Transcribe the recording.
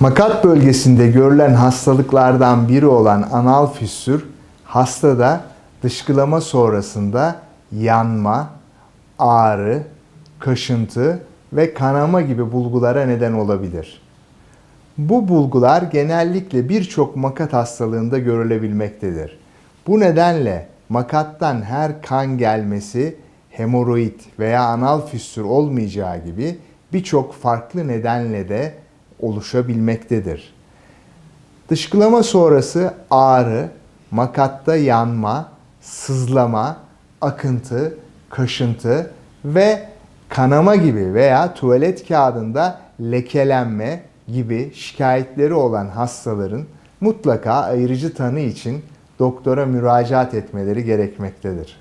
Makat bölgesinde görülen hastalıklardan biri olan anal fissür hastada dışkılama sonrasında yanma, ağrı, kaşıntı ve kanama gibi bulgulara neden olabilir. Bu bulgular genellikle birçok makat hastalığında görülebilmektedir. Bu nedenle makattan her kan gelmesi hemoroid veya anal fissür olmayacağı gibi birçok farklı nedenle de oluşabilmektedir. Dışkılama sonrası ağrı, makatta yanma, sızlama, akıntı, kaşıntı ve kanama gibi veya tuvalet kağıdında lekelenme gibi şikayetleri olan hastaların mutlaka ayırıcı tanı için doktora müracaat etmeleri gerekmektedir.